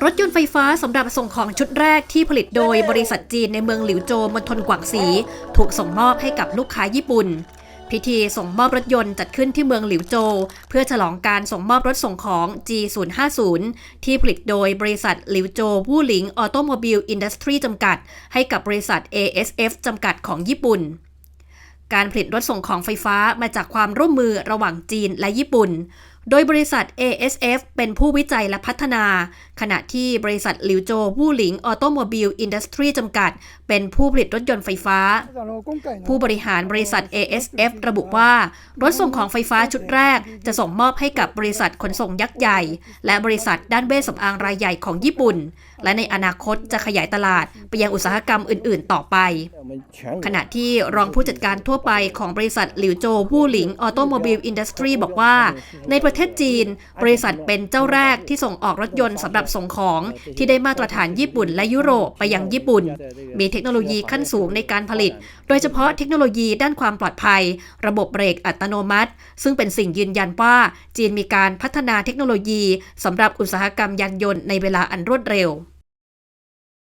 รถยนต์ไฟฟ้าสำหรับส่งของชุดแรกที่ผลิตโดยบริษัทจีนในเมืองหลิวโจวมณฑลกวางสีถูกส่งมอบให้กับลูกค้าญี่ปุ่น พิธีส่งมอบรถยนต์จัดขึ้นที่เมืองหลิวโจวเพื่อฉลองการส่งมอบรถส่งของ G050 ที่ผลิตโดยบริษัทหลิวโจววู่หลิงออโตโมบิลอินดัสทรีจำกัด ให้กับบริษัท ASF จำกัดของญี่ปุ่น การผลิตรถส่งของไฟฟ้ามาจากความร่วมมือระหว่างจีนและญี่ปุ่น โดยบริษัท ASF เป็นผู้วิจัยและพัฒนา ขณะที่บริษัทหลิวโจวู่หลิงออโตโมบิลอินดัสทรีจำกัด เป็นผู้ผลิตรถยนต์ไฟฟ้า ผู้บริหารบริษัท ASF ระบุว่า รถส่งของไฟฟ้าชุดแรก จะส่งมอบให้กับบริษัทขนส่งยักษ์ใหญ่ และบริษัทด้านเวชสำอางรายใหญ่ของญี่ปุ่น และในอนาคตจะขยายตลาดไปยังอุตสาหกรรมอื่น ๆ ต่อไป ขณะที่รองผู้จัดการทั่วไปของบริษัทหลิวโจวู่หลิงออโตโมบิลอินดัสทรีบอกว่า ในประเทศจีน บริษัทเป็นเจ้าแรกที่ส่งออกรถยนต์สำหรับส่งของที่ได้มาตรฐานญี่ปุ่นและยุโรปไปยังญี่ปุ่น มีเทคโนโลยีขั้นสูงในการผลิต โดยเฉพาะเทคโนโลยีด้านความปลอดภัย ระบบเบรกอัตโนมัติ ซึ่งเป็นสิ่งยืนยันว่าจีนมีการพัฒนาเทคโนโลยีสำหรับอุตสาหกรรมยานยนต์ในเวลาอันรวดเร็ว